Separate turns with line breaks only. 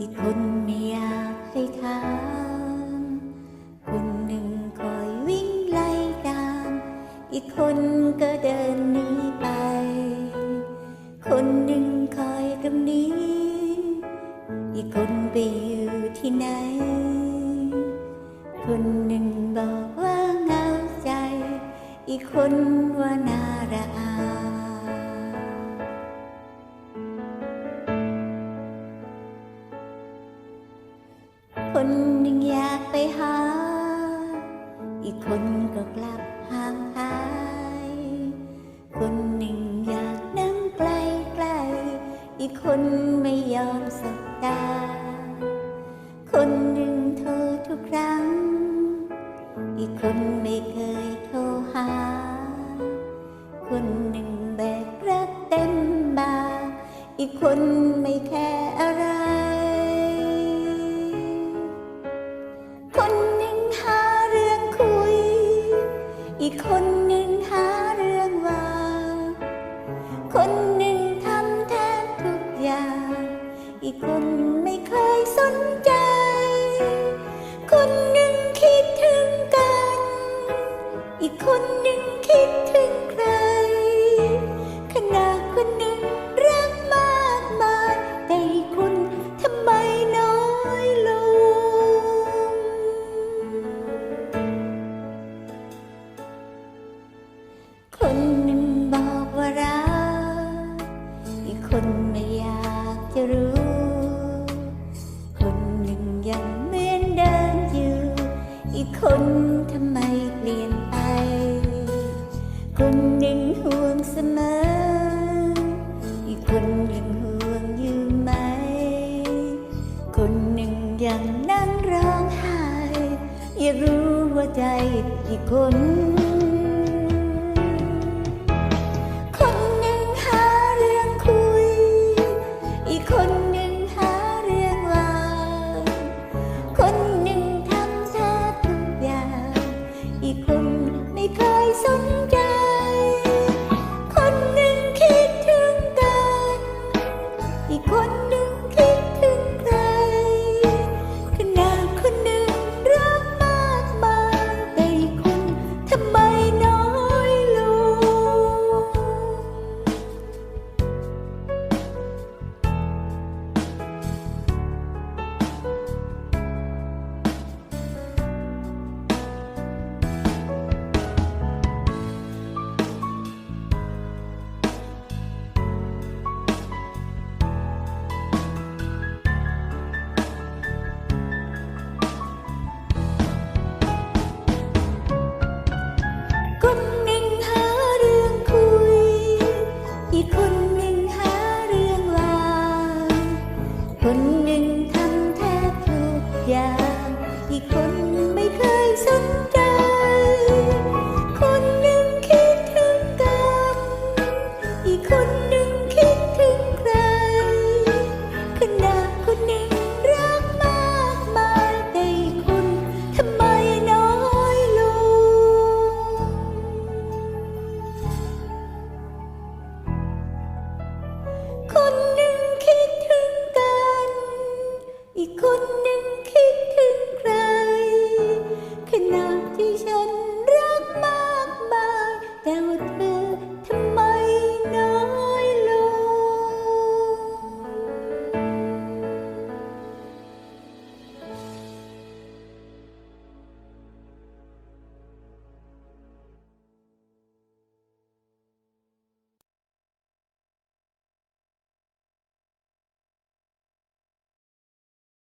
อีกคนไม่อยากให้ถามคนหนึ่งคอยวิ่งไล่ตาม อีกคนก็เดินหนีไป คนหนึ่งคอยตรงนี้ อีกคนไปอยู่ที่ไหน คนหนึ่งบอกว่าเหงาใจ อีกคนว่าน่าระ อีกคนก็กลับห่างหาย คนหนึ่งอยากนั่งใกล้ใกล อีกคนไม่ยอมสบตา คนหนึ่งโทรทุกครั้ง อีกคนไม่เคยโทรหา คนหนึ่งแบกรักเต็มบ่าอีกคนไม่แค่ คนหนึ่งทำแทนทุกอย่าง อีกคนไม่เคยสนใจ คนหนึ่งคิดถึงกัน อีกคนหนึ่งคิด คนทำไมเปลี่ยนไป คนหนึ่งห่วงเสมอ อีกคนยังห่วงอยู่ไหม คนหนึ่งยังนั่งร้องไห้ อยากรู้ว่าใจอีกคน คงไม่เคยสนใจ คนหนึ่งทำแทบทุกอย่าง